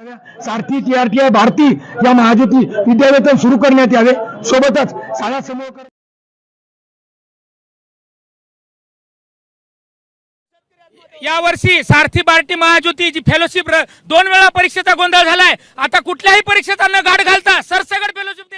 Sarathi T R T I Bharti या महाज्योती विद्यावेतन सुरू करण्यात यावे. सोबतच शाळा समूह यावर्षी सारथी बार्टी महाज्योती जी फेलोशिप दोन वेळा परीक्षेचा गोंधळ झालाय. आता कुठल्याही परीक्षेचा न गाठ घालता सरसगट फेलोशिप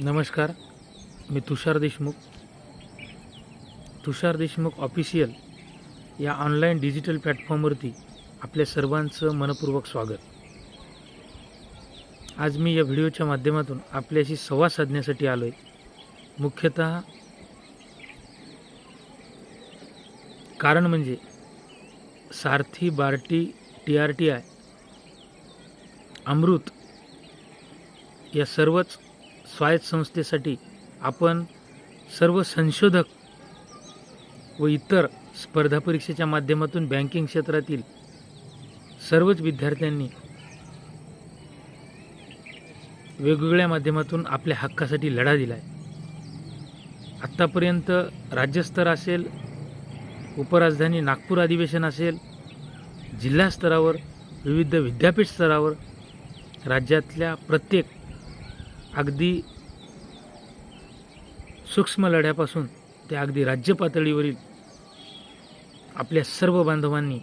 नमस्कार मी तुषार देशमुख. तुषार देशमुख ऑफिशियल या ऑनलाईन डिजिटल प्लॅटफॉर्मवरती आपल्या सर्वांचं मनपूर्वक स्वागत. आज मी या व्हिडिओच्या माध्यमातून आपल्याशी संवाद साधण्यासाठी आलो आहे मुख्यतः कारण म्हणजे Sarathi Barti T R T I Amrut या सर्वच स्वायत्त संस्थेसाठी आपण सर्व संशोधक व इतर स्पर्धा परीक्षेच्या माध्यमातून बँकिंग क्षेत्रातील सर्वच विद्यार्थ्यांनी वेगवेगळ्या माध्यमातून आपल्या हक्कासाठी लढा दिला आहे आत्तापर्यंत राज्यस्तर असेल उपराजधानी नागपूर अधिवेशन असेल जिल्हा स्तरावर विविध विद्यापीठ स्तरावर राज्यातल्या प्रत्येक अगदी सूक्ष्म लढ्यापासून ते अगदी राज्य पातळीवरील आपल्या सर्व बांधवांनी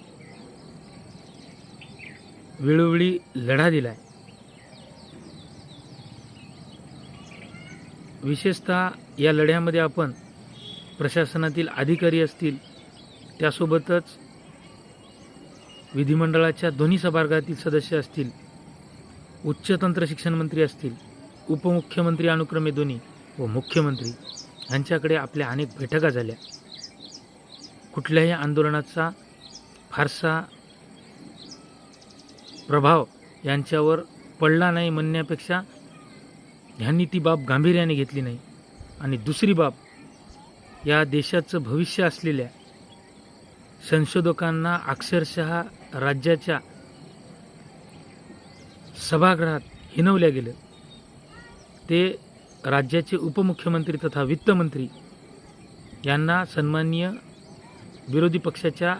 वेळोवेळी लढा दिला आहे विशेषतः या लढ्यामध्ये आपण प्रशासनातील अधिकारी असतील त्यासोबतच विधिमंडळाच्या दोन्ही सभागृहातील सदस्य असतील उच्च तंत्र शिक्षण मंत्री असतील उपमुख्यमंत्री अनुक्रमे दोन्ही व मुख्यमंत्री यांच्याकडे आपल्या अनेक बैठका झाल्या. कुठल्याही आंदोलनाचा फारसा प्रभाव यांच्यावर पडला नाही म्हणण्यापेक्षा ह्यांनी ती बाब गांभीर्याने घेतली नाही. आणि दुसरी बाब या देशाचं भविष्य असलेल्या संशोधकांना अक्षरशः राज्याच्या सभागृहात हिनवल्या गेलं. ते राज्याचे उपमुख्यमंत्री तथा वित्तमंत्री यांना सन्माननीय विरोधी पक्षाच्या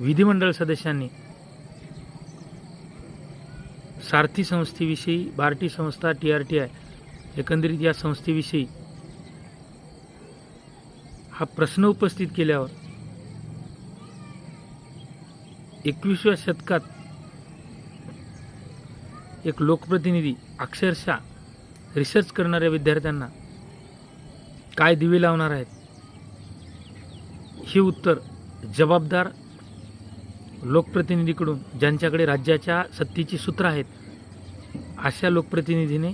विधिमंडळ सदस्यांनी सारथी संस्थेविषयी बार्टी संस्था टी आर टी आय एकंदरीत या संस्थेविषयी हा प्रश्न उपस्थित केल्यावर एकविसव्या शतकात एक लोकप्रतिनिधी अक्षरशः रिसर्च करणाऱ्या विद्यार्थ्यांना काय दिवे लावणार आहेत? हे उत्तर जबाबदार लोकप्रतिनिधीकडून ज्यांच्याकडे राज्याच्या सत्तेची सूत्र आहेत अशा लोकप्रतिनिधीने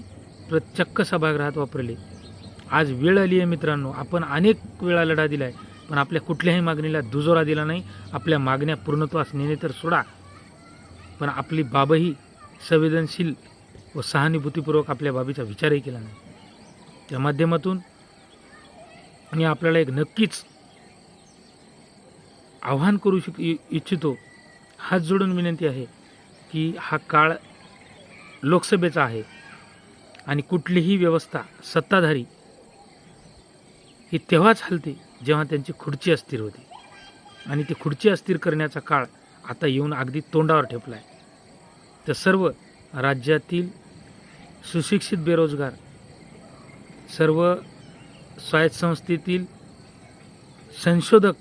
प्रचक्क सभागृहात वापरले. आज वेळ आली आहे मित्रांनो आपण अनेक वेळा लढा दिला आहे पण आपल्या कुठल्याही मागणीला दुजोरा दिला नाही आपल्या मागण्या पूर्णत्वास नेणे तर सोडा. पण आपली बाबही संवेदनशील व सहानुभूतीपूर्वक आपल्या बाबीचा विचारही केला नाही. त्या माध्यमातून मी आपल्याला एक नक्कीच आव्हान करू शक इच्छितो हात जोडून विनंती आहे की हा काळ लोकसभेचा आहे आणि कुठलीही व्यवस्था सत्ताधारी ही तेव्हाच हलते जेव्हा त्यांची खुर्ची अस्थिर होती. आणि ती खुर्ची अस्थिर करण्याचा काळ आता येऊन अगदी तोंडावर ठेपला आहे तर सर्व राज्यातील सुशिक्षित बेरोजगार. सर्व स्वायत्त संस्थेतील संशोधक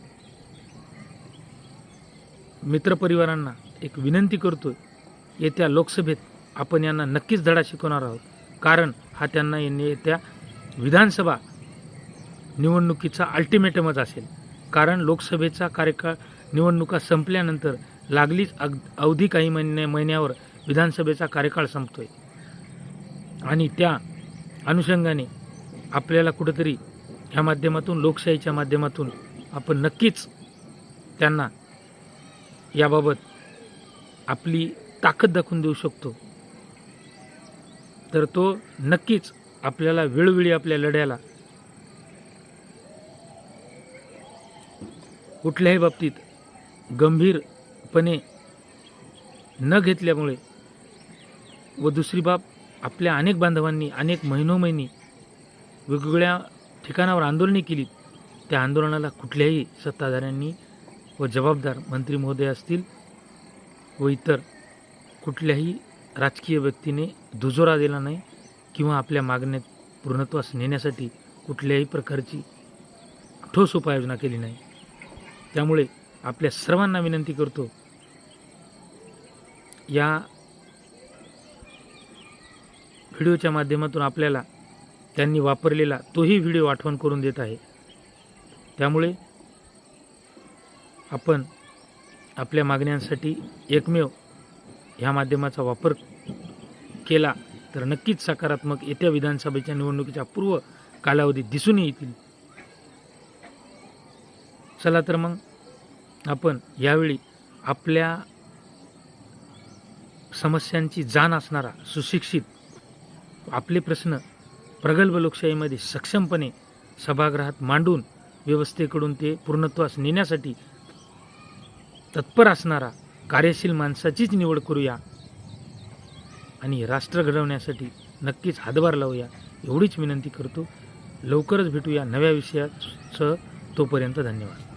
मित्रपरिवारांना एक विनंती करतो येत्या लोकसभेत आपण यांना नक्कीच धडा शिकवणार आहोत. कारण हा त्यांना येणे- येत्या विधानसभा निवडणुकीचा अल्टिमेटमच असेल. कारण लोकसभेचा कार्यकाळ निवडणुका संपल्यानंतर लागलीच अग अवधी काही महिन्या महिन्यावर विधानसभेचा कार्यकाळ संपतो आहे आणि त्या अनुषंगाने आपल्याला कुठंतरी ह्या माध्यमातून लोकशाहीच्या माध्यमातून आपण नक्कीच त्यांना याबाबत आपली ताकद दाखवून देऊ शकतो. तर तो नक्कीच आपल्याला वेळोवेळी आपल्या लढ्याला कुठल्याही बाबतीत गंभीरपणे न घेतल्यामुळे व दुसरी बाब आपल्या अनेक बांधवांनी अनेक महिनोमहिनी वेगवेगळ्या ठिकाणावर आंदोलने केली त्या आंदोलनाला कुठल्याही सत्ताधाऱ्यांनी व जबाबदार मंत्री महोदय असतील व इतर कुठल्याही राजकीय व्यक्तीने दुजोरा दिला नाही किंवा आपल्या मागण्यात पूर्णत्वास नेण्यासाठी कुठल्याही प्रकारची ठोस उपाययोजना केली नाही. त्यामुळे आपल्या सर्वांना विनंती करतो या व्हिडिओच्या माध्यमातून आपल्याला त्यांनी वापरलेला तोही व्हिडिओ आठवण करून देत आहे. त्यामुळे आपण आपल्या मागण्यांसाठी एकमेव ह्या माध्यमाचा वापर केला तर नक्कीच सकारात्मक येत्या विधानसभेच्या निवडणुकीच्या पूर्व कालावधीत दिसून येतील. चला तर मग आपण यावेळी आपल्या समस्यांची जाण असणारा सुशिक्षित आपले प्रश्न प्रगल्भ लोकशाहीमध्ये सक्षमपणे सभागृहात मांडून व्यवस्थेकडून ते पूर्णत्वास नेण्यासाठी तत्पर असणारा कार्यशील माणसाचीच निवड करूया आणि राष्ट्र घडवण्यासाठी नक्कीच हातभार लावूया एवढीच विनंती करतो. लवकरच भेटूया नव्या विषयासह. तोपर्यंत धन्यवाद.